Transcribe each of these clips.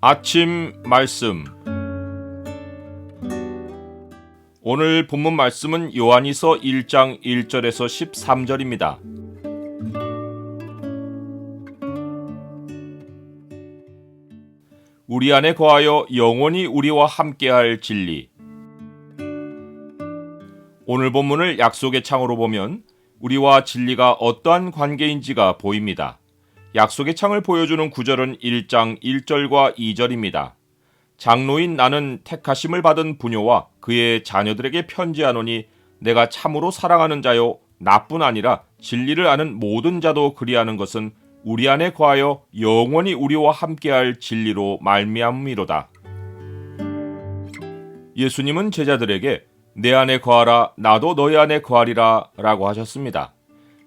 아침 말씀 오늘 본문 말씀은 요한이서 1장 1절에서 13절입니다. 우리 안에 거하여 영원히 우리와 함께할 진리. 오늘 본문을 약속의 창으로 보면 우리와 진리가 어떠한 관계인지가 보입니다. 약속의 창을 보여주는 구절은 1장 1절과 2절입니다. 장로인 나는 택하심을 받은 부녀와 그의 자녀들에게 편지하노니 내가 참으로 사랑하는 자요 나뿐 아니라 진리를 아는 모든 자도 그리하는 것은 우리 안에 거하여 영원히 우리와 함께할 진리로 말미암미로다. 예수님은 제자들에게 내 안에 거하라 나도 너희 안에 거하리라 라고 하셨습니다.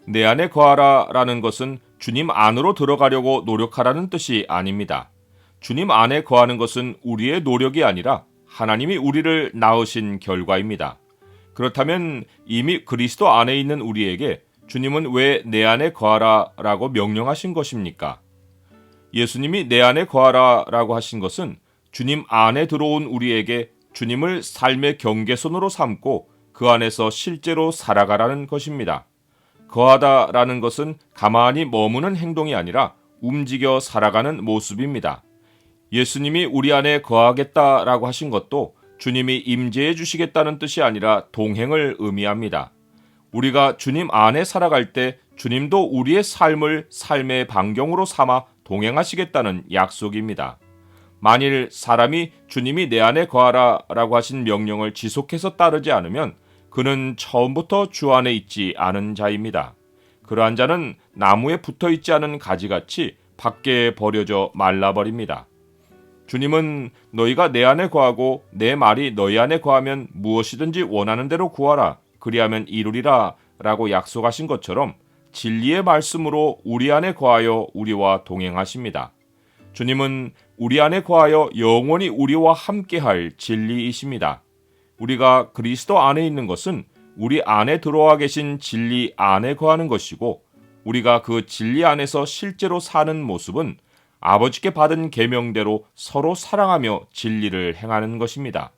내 안에 거하라 라는 것은 주님 안으로 들어가려고 노력하라는 뜻이 아닙니다. 주님 안에 거하는 것은 우리의 노력이 아니라 하나님이 우리를 낳으신 결과입니다. 그렇다면 이미 그리스도 안에 있는 우리에게 주님은 왜 내 안에 거하라 라고 명령하신 것입니까? 예수님이 내 안에 거하라 라고 하신 것은 주님 안에 들어온 우리에게 주님을 삶의 경계선으로 삼고 그 안에서 실제로 살아가라는 것입니다. 거하다라는 것은 가만히 머무는 행동이 아니라 움직여 살아가는 모습입니다. 예수님이 우리 안에 거하겠다라고 하신 것도 주님이 임재해 주시겠다는 뜻이 아니라 동행을 의미합니다. 우리가 주님 안에 살아갈 때 주님도 우리의 삶을 삶의 반경으로 삼아 동행하시겠다는 약속입니다. 만일 사람이 주님이 내 안에 거하라 라고 하신 명령을 지속해서 따르지 않으면 그는 처음부터 주 안에 있지 않은 자입니다. 그러한 자는 나무에 붙어 있지 않은 가지같이 밖에 버려져 말라버립니다. 주님은 너희가 내 안에 거하고 내 말이 너희 안에 거하면 무엇이든지 원하는 대로 구하라. 그리하면 이루리라. 라고 약속하신 것처럼 진리의 말씀으로 우리 안에 거하여 우리와 동행하십니다. 주님은 우리 안에 거하여 영원히 우리와 함께할 진리이십니다. 우리가 그리스도 안에 있는 것은 우리 안에 들어와 계신 진리 안에 거하는 것이고 우리가 그 진리 안에서 실제로 사는 모습은 아버지께 받은 계명대로 서로 사랑하며 진리를 행하는 것입니다.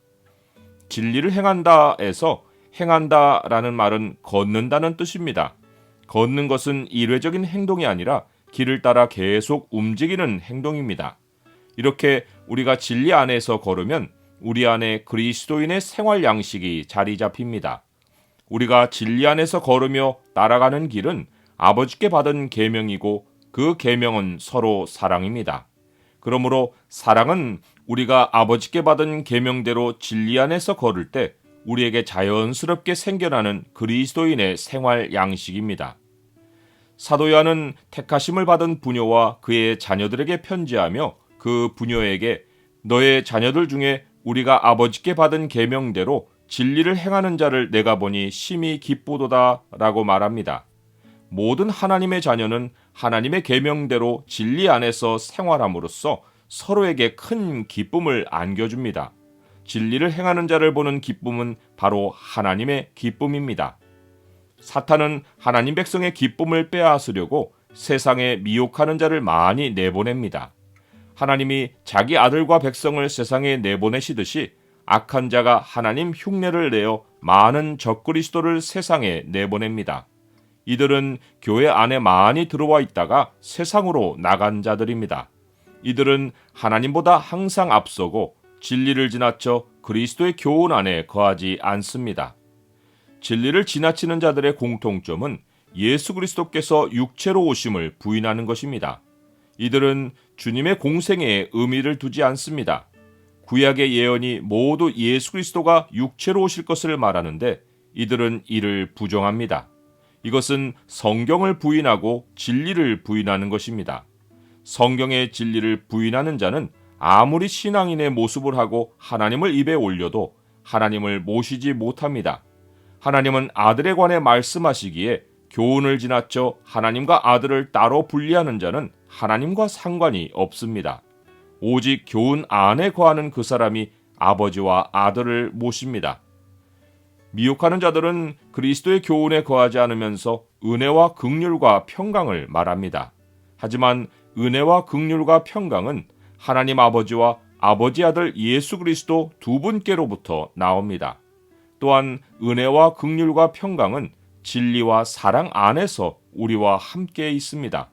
진리를 행한다에서 행한다라는 말은 걷는다는 뜻입니다. 걷는 것은 일회적인 행동이 아니라 길을 따라 계속 움직이는 행동입니다. 이렇게 우리가 진리 안에서 걸으면 우리 안에 그리스도인의 생활 양식이 자리 잡힙니다. 우리가 진리 안에서 걸으며 따라가는 길은 아버지께 받은 계명이고 그 계명은 서로 사랑입니다. 그러므로 사랑은 우리가 아버지께 받은 계명대로 진리 안에서 걸을 때 우리에게 자연스럽게 생겨나는 그리스도인의 생활 양식입니다. 사도 요한은 택하심을 받은 부녀와 그의 자녀들에게 편지하며 그 부녀에게 너의 자녀들 중에 우리가 아버지께 받은 계명대로 진리를 행하는 자를 내가 보니 심히 기쁘도다라고 말합니다. 모든 하나님의 자녀는 하나님의 계명대로 진리 안에서 생활함으로써 서로에게 큰 기쁨을 안겨줍니다. 진리를 행하는 자를 보는 기쁨은 바로 하나님의 기쁨입니다. 사탄은 하나님 백성의 기쁨을 빼앗으려고 세상에 미혹하는 자를 많이 내보냅니다. 하나님이 자기 아들과 백성을 세상에 내보내시듯이 악한 자가 하나님 흉내를 내어 많은 적그리스도를 세상에 내보냅니다. 이들은 교회 안에 많이 들어와 있다가 세상으로 나간 자들입니다. 이들은 하나님보다 항상 앞서고 진리를 지나쳐 그리스도의 교훈 안에 거하지 않습니다. 진리를 지나치는 자들의 공통점은 예수 그리스도께서 육체로 오심을 부인하는 것입니다. 이들은 주님의 공생에 의미를 두지 않습니다. 구약의 예언이 모두 예수 그리스도가 육체로 오실 것을 말하는데 이들은 이를 부정합니다. 이것은 성경을 부인하고 진리를 부인하는 것입니다. 성경의 진리를 부인하는 자는 아무리 신앙인의 모습을 하고 하나님을 입에 올려도 하나님을 모시지 못합니다. 하나님은 아들에 관해 말씀하시기에 교훈을 지나쳐 하나님과 아들을 따로 분리하는 자는 하나님과 상관이 없습니다. 오직 교훈 안에 거하는 그 사람이 아버지와 아들을 모십니다. 미혹하는 자들은 그리스도의 교훈에 거하지 않으면서 은혜와 극률과 평강을 말합니다. 하지만 은혜와 극률과 평강은 하나님 아버지와 아버지 아들 예수 그리스도 두 분께로부터 나옵니다. 또한 은혜와 극률과 평강은 진리와 사랑 안에서 우리와 함께 있습니다.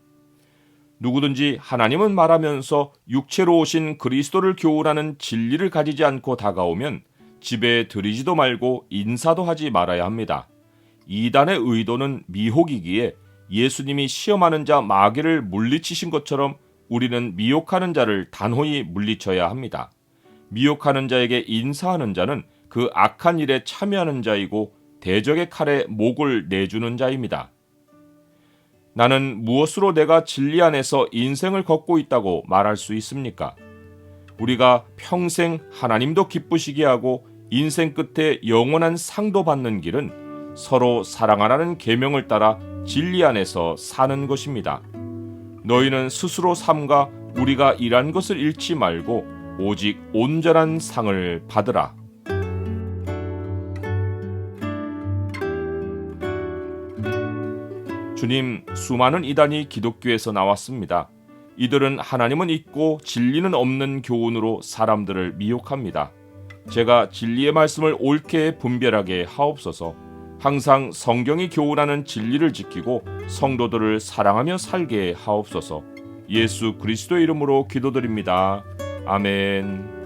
누구든지 하나님은 말하면서 육체로 오신 그리스도를 교훈하는 진리를 가지지 않고 다가오면 집에 들이지도 말고 인사도 하지 말아야 합니다. 이단의 의도는 미혹이기에 예수님이 시험하는 자 마귀를 물리치신 것처럼 우리는 미혹하는 자를 단호히 물리쳐야 합니다. 미혹하는 자에게 인사하는 자는 그 악한 일에 참여하는 자이고 대적의 칼에 목을 내주는 자입니다. 나는 무엇으로 내가 진리 안에서 인생을 걷고 있다고 말할 수 있습니까? 우리가 평생 하나님도 기쁘시게 하고 인생 끝에 영원한 상도 받는 길은 서로 사랑하라는 계명을 따라 진리 안에서 사는 것입니다. 너희는 스스로 삼가 우리가 일한 것을 잃지 말고 오직 온전한 상을 받으라. 주님, 수많은 이단이 기독교에서 나왔습니다. 이들은 하나님은 있고 진리는 없는 교훈으로 사람들을 미혹합니다. 제가 진리의 말씀을 옳게 분별하게 하옵소서. 항상 성경이 교훈하는 진리를 지키고 성도들을 사랑하며 살게 하옵소서. 예수 그리스도 이름으로 기도드립니다. 아멘.